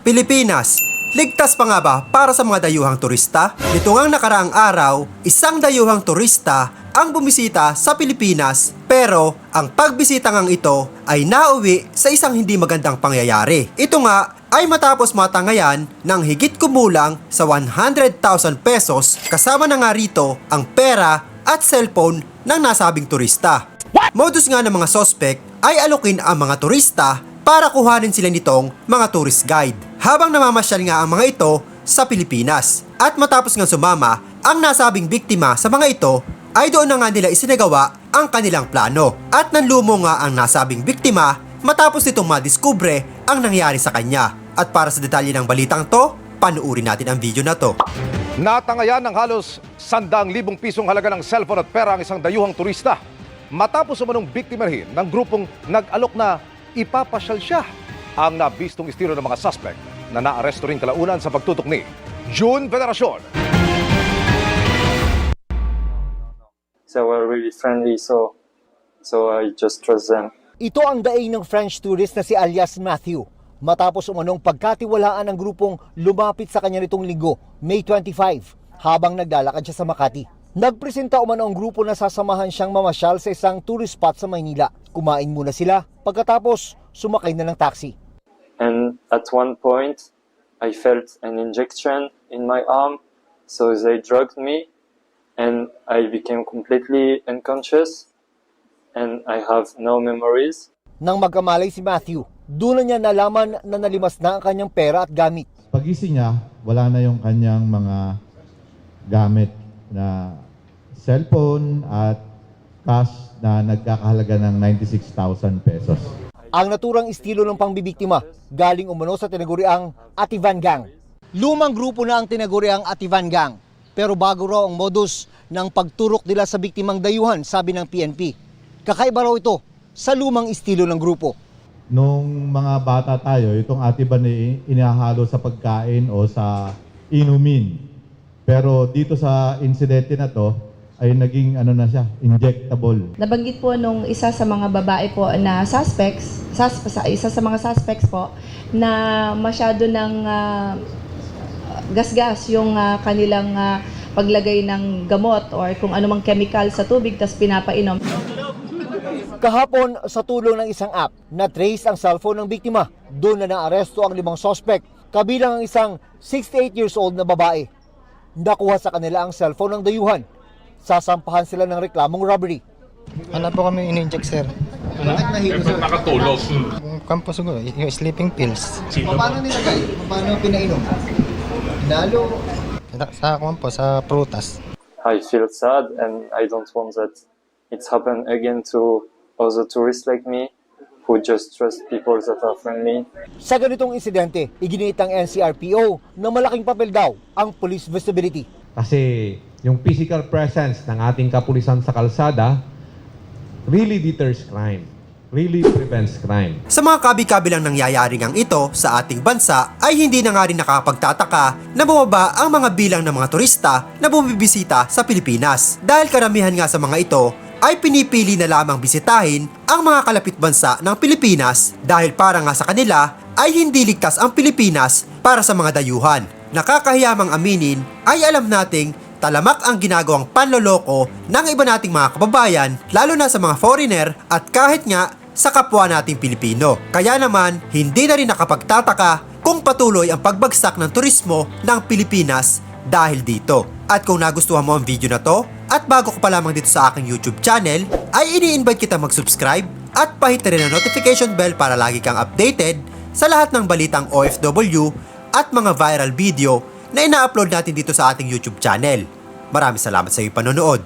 Pilipinas, ligtas pa nga ba para sa mga dayuhang turista? Nito ngang nakaraang araw, isang dayuhang turista ang bumisita sa Pilipinas pero ang pagbisita ngang ito ay nauwi sa isang hindi magandang pangyayari. Ito nga ay matapos matangayan ng higit kumulang sa 100,000 pesos kasama na nga rito ang pera at cellphone ng nasabing turista. Modus nga ng mga sospek ay alukin ang mga turista para kuhanin sila nitong mga tourist guide. Habang namamasyal nga ang mga ito sa Pilipinas. At matapos nga sumama, ang nasabing biktima sa mga ito ay doon na nga nila isinagawa ang kanilang plano. At nanlumo nga ang nasabing biktima matapos nitong madiskubre ang nangyari sa kanya. At para sa detalye ng balitang to, panuuri natin ang video na to. Natangayan ng halos sandang libong pisong halaga ng cellphone at pera ang isang dayuhang turista. Matapos umanong biktimahin ng grupong nag-alok na ipapasyal siya ang nabistong estilo ng mga suspect na naaresto rin kalaunan sa pagtutok ni June Veneracion. they were really friendly so so I just trust them. Ito ang daing ng French tourist na si alias Matthew. Matapos umanong pagkatiwalaan ng grupong lumapit sa kanya nitong linggo, May 25, habang naglalakad siya sa Makati. Nagpresenta umano ang grupo na sasamahan siyang mamasyal sa isang tourist spot sa Maynila. Kumain muna sila, pagkatapos sumakay na ng taxi. And at one point I felt an injection in my arm so they drugged me and I became completely unconscious and I have no memories. Nang magkamalay si Matthew, doon na niya nalaman na nalimas na ang kanyang pera at gamit. Pagising niya, wala na yung kanyang mga gamit na cellphone at cash na nagkakahalaga ng 96,000 pesos. Ang naturang estilo ng pangbibiktima galing umano sa tinaguriang Ativan Gang. Lumang grupo na ang tinaguriang Ativan Gang. Pero bago raw ang modus ng pagturok nila sa biktimang dayuhan, sabi ng PNP. Kakaiba raw ito sa lumang estilo ng grupo. Nung mga bata tayo, itong atiban ay inahalo sa pagkain o sa inumin. Pero dito sa insidente na to, ay naging ano na siya, injectable. Nabanggit po nung isa sa mga babae po na suspects, sus, sa- isa sa mga suspects po, na masyado ng ah, gasgas yung ah, kanilang ah, paglagay ng gamot or kung anumang chemical sa tubig tas pinapainom. Kahapon, sa tulong ng isang app, na-trace ang cellphone ng biktima. Doon na naaresto ang limang suspect, kabilang ang isang 68 years old na babae. Nakuha sa kanila ang cellphone ng dayuhan. Sasampahan sila ng reklamong robbery. Ano po kami in-inject, sir? Nahilo sir? nakatulog. Yung Kampo siguro, yung sleeping pills. Paano nilagay? Paano pinainom? Nalo? Sa ako po, sa prutas. I feel sad and I don't want that it's happened again to other tourists like me who just trust people that are friendly. Sa ganitong insidente, iginiit ang NCRPO na malaking papel daw ang police visibility. Kasi yung physical presence ng ating kapulisan sa kalsada really deters crime, really prevents crime. Sa mga kabi-kabilang nangyayari ngang ito sa ating bansa ay hindi na nga rin nakakapagtataka na bumaba ang mga bilang ng mga turista na bumibisita sa Pilipinas. Dahil karamihan nga sa mga ito ay pinipili na lamang bisitahin ang mga kalapit bansa ng Pilipinas dahil para nga sa kanila ay hindi ligtas ang Pilipinas para sa mga dayuhan. Nakakahiyamang aminin ay alam nating talamak ang ginagawang panloloko ng iba nating mga kababayan lalo na sa mga foreigner at kahit nga sa kapwa nating Pilipino. Kaya naman, hindi na rin nakapagtataka kung patuloy ang pagbagsak ng turismo ng Pilipinas dahil dito. At kung nagustuhan mo ang video na to, at bago ka pa lamang dito sa aking YouTube channel, ay ini-invite kita mag-subscribe at pahit na rin ang notification bell para lagi kang updated sa lahat ng balitang OFW at mga viral video na ina-upload natin dito sa ating YouTube channel. Maraming salamat sa iyong panonood.